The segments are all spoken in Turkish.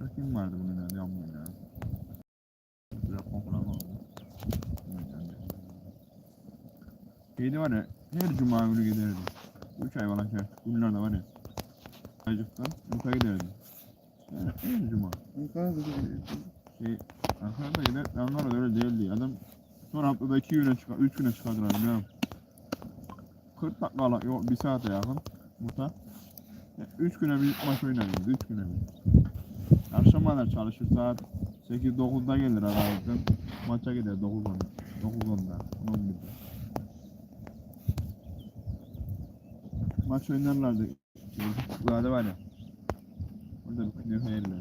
Başka vardı bunun ya? Yanmıyor ya. Japon falan oldu? Şeyde var ya, her cuma günü giderdim. Üç ay falan şey. Bunlar var ya. Aycıktan Muka giderdim. Yani her cuma. Ankara'da da Şey, Ankara'da gider, Ankara'da öyle değildi. Adam son haftada iki güne çıkar, üç güne çıkardılar biliyor musun? 40 dakika, yok bir saate yakın Muta. Ya, Üç güne bir maç oynarız, üç güne bir. Akşamlar çalışır saat 8-9'da gelir aralıktan. Maça gider 9-10'da. 9-10'da, 11'de. Maç oynarlardı. Burada var ya. Orada bir künefe yerler.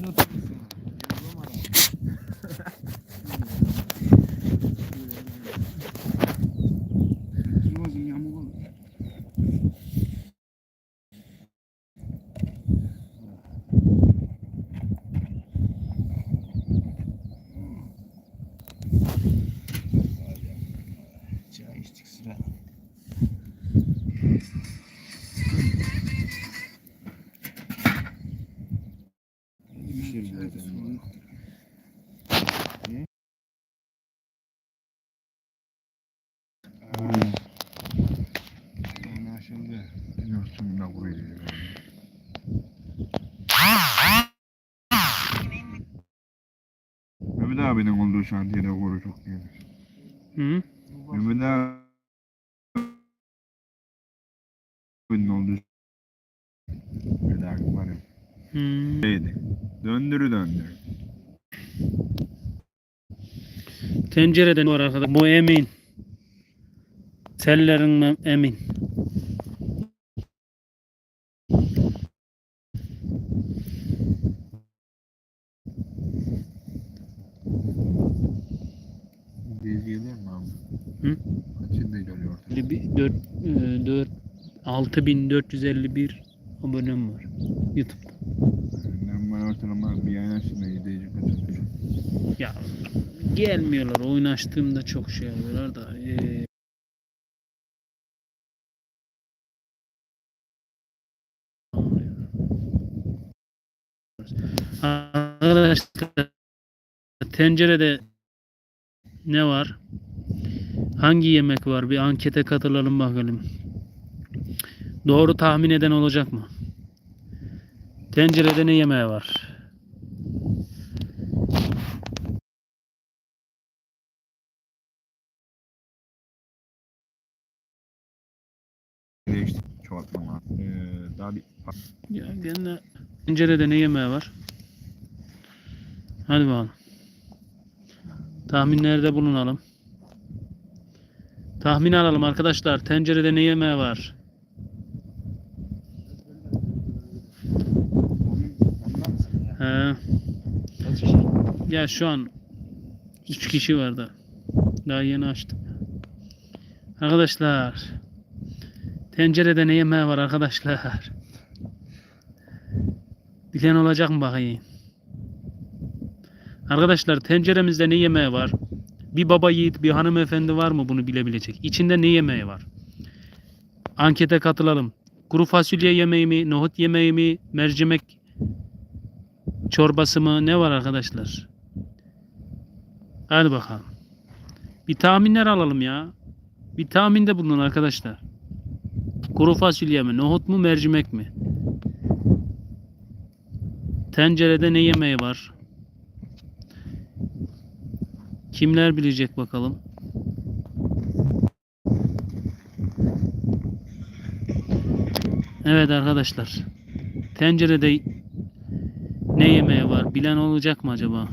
não abinin olduğu şantiyede koru çok gelir. Hı? Mehmet abinin olduğu Mehmet abi var ya. Hı. Şeydi. Döndürü döndürü. Tencereden var arkadaşlar. Bu emin. Tellerinden emin. Biz gelir mi abi? Hı? Kaçında geliyor? 4, 4, 6451 abonem var. YouTube. Ben bana ortalama bir ayın aslında izleyici katılıyor. Ya gelmiyorlar. Oyun açtığımda çok şey yapıyorlar da. eee, Arkadaşlar tencerede ne var? Hangi yemek var? Bir ankete katılalım bakalım. Doğru tahmin eden olacak mı? Tencerede ne yemeği var? Değişti. Çoğaltma Ee, daha bir Ya gene tencerede ne yemeği var? Hadi bakalım. Tahminlerde bulunalım. Tahmin alalım arkadaşlar. Tencerede ne yemeği var? He. Kaç kişi? Ya şu an 3 kişi var da. Daha yeni açtım. Arkadaşlar. Tencerede ne yemeği var arkadaşlar? Bilen olacak mı bakayım? Arkadaşlar tenceremizde ne yemeği var? Bir baba yiğit, bir hanımefendi var mı bunu bilebilecek? İçinde ne yemeği var? Ankete katılalım. Kuru fasulye yemeği mi, nohut yemeği mi, mercimek çorbası mı ne var arkadaşlar? Hadi bakalım. Bir tahminler alalım ya. Bir tahminde bulunun arkadaşlar. Kuru fasulye mi, nohut mu, mercimek mi? Tencerede ne yemeği var? Kimler bilecek bakalım? Evet arkadaşlar. Tencerede Bilen olacak mı acaba?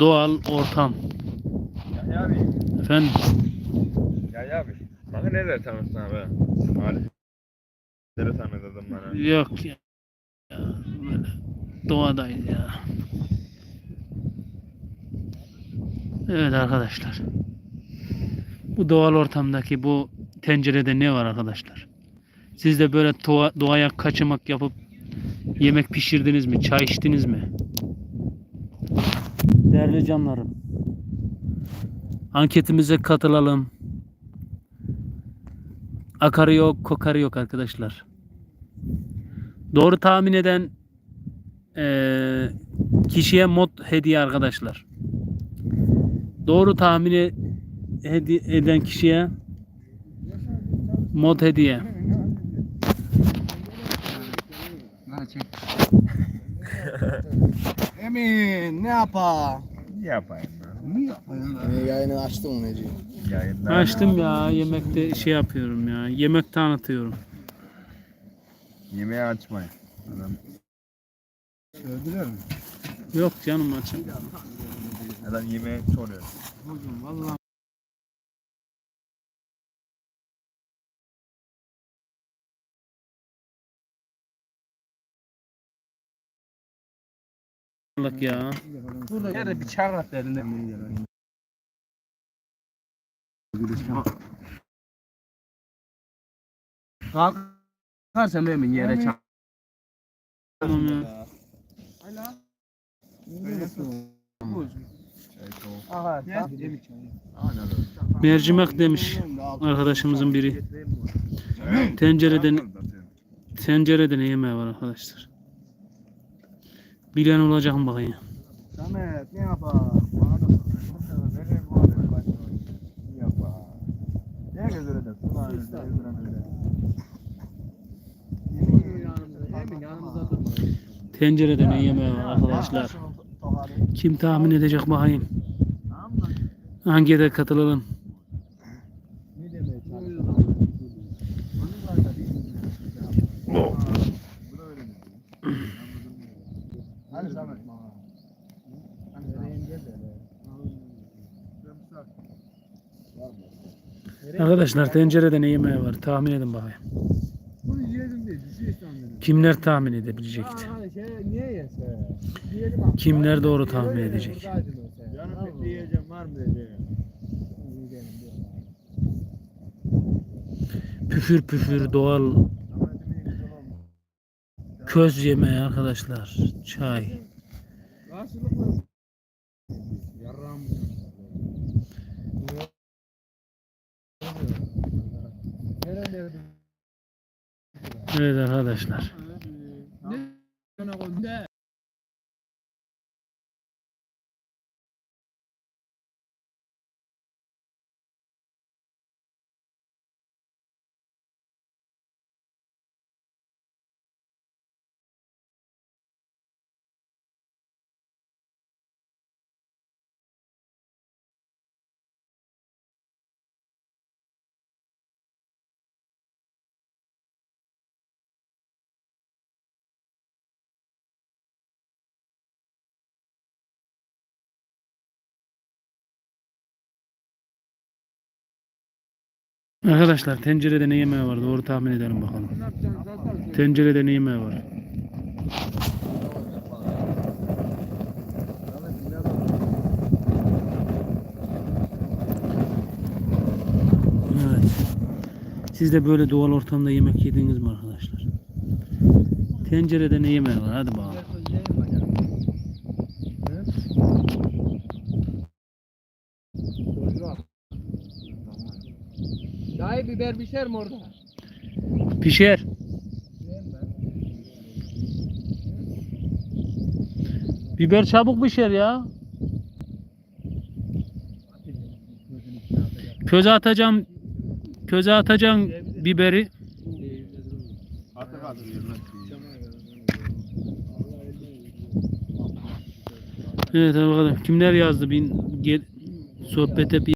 Doğal ortam. Ya abi. Efendim? Ya abi. Bana neler tanıttın abi? Maalesef. Neler tanıdın bana? Yok ya. ya böyle doğadayız ya. Evet arkadaşlar. Bu doğal ortamdaki bu tencerede ne var arkadaşlar? Siz de böyle doğa- doğaya kaçamak yapıp yemek pişirdiniz mi? Çay içtiniz mi? Değerli canlarım. Anketimize katılalım. Akarı yok, kokarı yok arkadaşlar. Doğru tahmin eden eee, kişiye mod hediye arkadaşlar. Doğru tahmini hedi- eden kişiye mod hediye. Emin ne yapar? Ne yapayım ben? Ne yapayım? Ee, yayını açtım mı Necip? Yayınlar. Açtım ya yemekte şey yapıyorum ya. Yemek tanıtıyorum. Yemeği açmayın. Adam, Öldüler mi? Yok canım açım. adam yemeği soruyor. Bugün vallahi Bak ya. burada yere bir çağırak elinde. Kalkarsan emin yere çağır. Tamam ya. Öyle. Mercimek demiş arkadaşımızın biri. Tencereden tencerede ne yemeği var arkadaşlar? Bilen olacak mı bakayım? Samet ne yapar? Nereye bu adam başlıyor? Ne yapar? Ne güzel de sular öyle. Emin yanımıza durma. Tencerede ne yemeği var arkadaşlar? Kim tahmin edecek bakayım? Ankete katılalım. Ne demeye Hadi Samet. Arkadaşlar tencerede ne yemeği var? Tahmin edin bakayım. Bunu yiyelim düşüyor sanırım. Kimler tahmin edebilecekti? Aa, şey niye yese? Yiyelim abi. Kimler doğru tahmin edecek? Canım bir diyeceğim var mı diyeceğim. Püfür püfür doğal köz yemeği arkadaşlar. Çay. Karşılıklı. Yarram. Evet arkadaşlar. Arkadaşlar tencerede ne yemeği var? Doğru tahmin edelim bakalım. Tencerede ne yemeği var? Evet. Siz de böyle doğal ortamda yemek yediniz mi arkadaşlar? Tencerede ne yemeği var? Hadi bakalım. Biber pişer mi orada? Pişer. Biber çabuk pişer ya. Köze atacağım. Köze atacağım biberi. Evet arkadaşlar kimler yazdı? Gel, sohbete bir